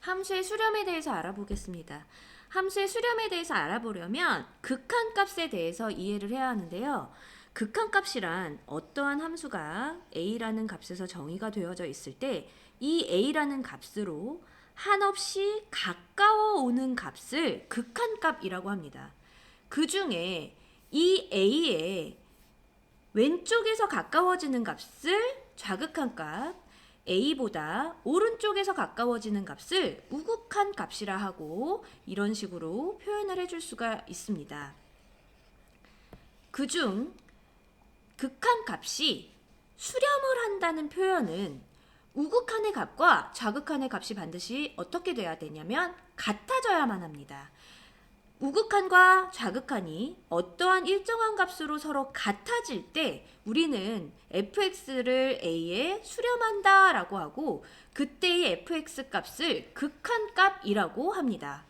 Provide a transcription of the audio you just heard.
함수의 수렴에 대해서 알아보겠습니다. 함수의 수렴에 대해서 알아보려면 극한값에 대해서 이해를 해야 하는데요. 극한값이란 어떠한 함수가 a라는 값에서 정의가 되어져 있을 때 이 a라는 값으로 한없이 가까워 오는 값을 극한값이라고 합니다. 그 중에 이 a의 왼쪽에서 가까워지는 값을 좌극한 값, a보다 오른쪽에서 가까워지는 값을 우극한 값이라 하고 이런 식으로 표현을 해줄 수가 있습니다. 그중 극한 값이 수렴을 한다는 표현은 우극한의 값과 좌극한의 값이 반드시 어떻게 돼야 되냐면 같아져야만 합니다. 우극한과 좌극한이 어떠한 일정한 값으로 서로 같아질 때 우리는 fx를 a에 수렴한다 라고 하고 그때의 fx 값을 극한 값이라고 합니다.